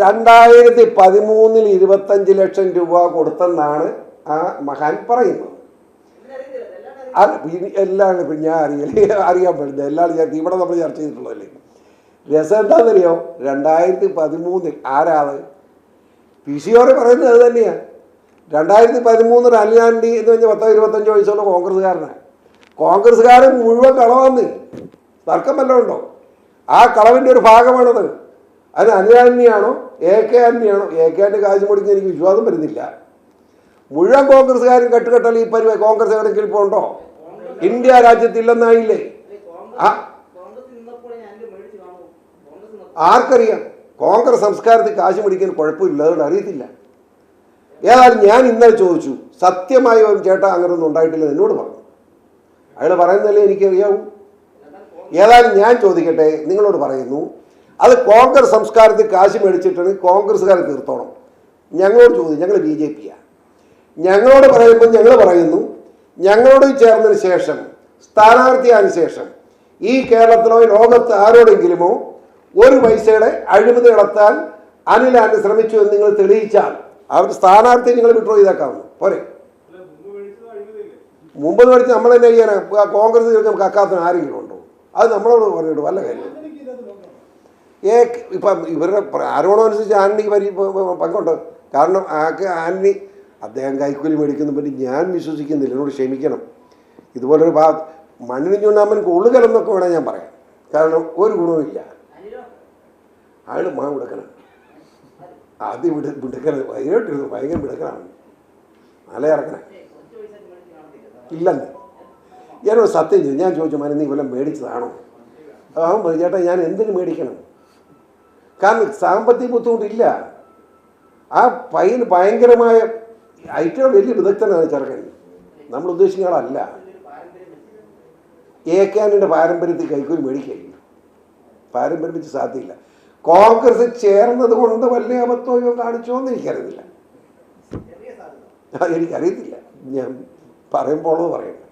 രണ്ടായിരത്തി പതിമൂന്നിൽ ഇരുപത്തഞ്ച് ലക്ഷം രൂപ കൊടുത്തെന്നാണ് ആ മഹാൻ പറയുന്നത്. അല്ല എല്ലാം ഞാൻ അറിയില്ല അറിയാൻ പറ്റുന്നത് എല്ലാം ഞാൻ ഇവിടെ നമ്മൾ ചർച്ച ചെയ്തിട്ടുള്ളതല്ലേ? രസം എന്താണെന്നറിയോ രണ്ടായിരത്തി പതിമൂന്നിൽ ആരാണ്? പി സി ഓറെ പറയുന്നത് അത് തന്നെയാണ് രണ്ടായിരത്തി പതിമൂന്നിൽ അനിലാൻഡി എന്ന് പറഞ്ഞാൽ പത്തോ ഇരുപത്തഞ്ചോ വയസ്സുള്ള കോൺഗ്രസ്സുകാരനാണ് കോൺഗ്രസ്സുകാരൻ മുഴുവൻ കളവന്ന്. തർക്കം വല്ലതും ഉണ്ടോ? ആ കളവിന്റെ ഒരു ഭാഗമാണത്. അത് അനിലാന്യാണോ എ കെ ആന്യാണോ എ കെ ആന്റെ കാശ് മുടങ്ങി എനിക്ക് വിശ്വാസം വരുന്നില്ല. മുഴുവൻ കോൺഗ്രസ്സുകാരും കെട്ടുകെട്ടൽ ഈ പരിപാടി? കോൺഗ്രസ് എവിടെയെങ്കിലും ഇപ്പോൾ ഉണ്ടോ ഇന്ത്യ രാജ്യത്തില്ലെന്നായില്ലേ? ആർക്കറിയാം? കോൺഗ്രസ് സംസ്കാരത്തിൽ കാശ് മേടിക്കാൻ കുഴപ്പമില്ല അതുകൊണ്ട് അറിയത്തില്ല. ഏതായാലും ഞാൻ ഇന്നലെ ചോദിച്ചു സത്യമായി ഒരു ചേട്ടാ അങ്ങനൊന്നും ഉണ്ടായിട്ടില്ല എന്നോട് പറഞ്ഞു. അയാൾ പറയുന്നതല്ലേ എനിക്കറിയാവൂ. ഏതായാലും ഞാൻ ചോദിക്കട്ടെ നിങ്ങളോട് പറയുന്നു അത് കോൺഗ്രസ് സംസ്കാരത്തിൽ കാശ് മേടിച്ചിട്ടാണ് കോൺഗ്രസ്സുകാരെ തീർത്തോണം ഞങ്ങളോട് ചോദിച്ചു ഞങ്ങൾ ബി ജെ പിയാണ് ഞങ്ങളോട് പറയുമ്പോൾ ഞങ്ങൾ പറയുന്നു ഞങ്ങളോട് ചേർന്നതിന് ശേഷം സ്ഥാനാർത്ഥിയായതിനു ശേഷം ഈ കേരളത്തിലോ ലോകത്ത് ആരോടെങ്കിലുമോ ഒരു പൈസയുടെ അഴിമതി നടത്താൻ അനിലാണ്ട് ശ്രമിച്ചു എന്ന് നിങ്ങൾ തെളിയിച്ചാൽ അവർ സ്ഥാനാർത്ഥി നിങ്ങൾ വിഡ്രോ ചെയ്തേക്കാവുന്നു. പോരെ. മുമ്പ് മേടിച്ച് നമ്മൾ തന്നെ ചെയ്യാനാ കോൺഗ്രസ് കക്കാത്തിന് ആരെങ്കിലും ഉണ്ടോ? അത് നമ്മളോട് പറഞ്ഞിട്ട് വല്ല കാര്യം ഏ ഇപ്പം ഇവരുടെ ആരോപണം അനുസരിച്ച് ആന്റണിക്ക് പരി പങ്കുണ്ട്. കാരണം ആക്ക് ആന്റണി അദ്ദേഹം കൈക്കൂലി മേടിക്കുന്ന പറ്റി ഞാൻ വിശ്വസിക്കുന്നില്ല. എന്നോട് ക്ഷമിക്കണം. ഇതുപോലൊരു ഭാ മണ്ണിന് ചൂണ്ടാമ്പൻ ഉള്ളു കലന്നൊക്കെ വേണേൽ ഞാൻ പറയാം. കാരണം ഒരു ഗുണവുമില്ല അയാൾ മാ വിടുക്കണം. ആദ്യം വിട വിടുക്കണത് ഭയങ്കരമായിട്ടിരുന്നു ഭയങ്കര വിടുക്കലാണ്. നല്ല ഇറക്കണേ. ഇല്ലെന്ന്. ഞാനോട് സത്യം ചെയ്തു ഞാൻ ചോദിച്ചു മരുന്ന് നീ വല്ലതും മേടിച്ചതാണോ? അവൻ പറഞ്ഞു ചേട്ടാ ഞാൻ എന്തിനു മേടിക്കണം? കാരണം സാമ്പത്തിക ബുദ്ധിമുട്ടില്ല. ആ പയ്യന് ഭയങ്കരമായ ഐറ്റം വലിയ വിദഗ്ധനാണ് ചെറുക്കൻ. നമ്മൾ ഉദ്ദേശിക്കുന്ന ആളല്ല. ഏക്കാനിന്റെ പാരമ്പര്യത്തിൽ കൈക്കൂലി മേടിക്കില്ല പാരമ്പര്യം വെച്ച് സാധ്യമില്ല കോൺഗ്രസ് ചേർന്നത് കൊണ്ട് വല്ല അബദ്ധമോ കാണിച്ചോ എന്ന് എനിക്കറിയില്ല ആ, എനിക്കറിയത്തില്ല. ഞാൻ പറയുമ്പോഴോ പറയണ്ട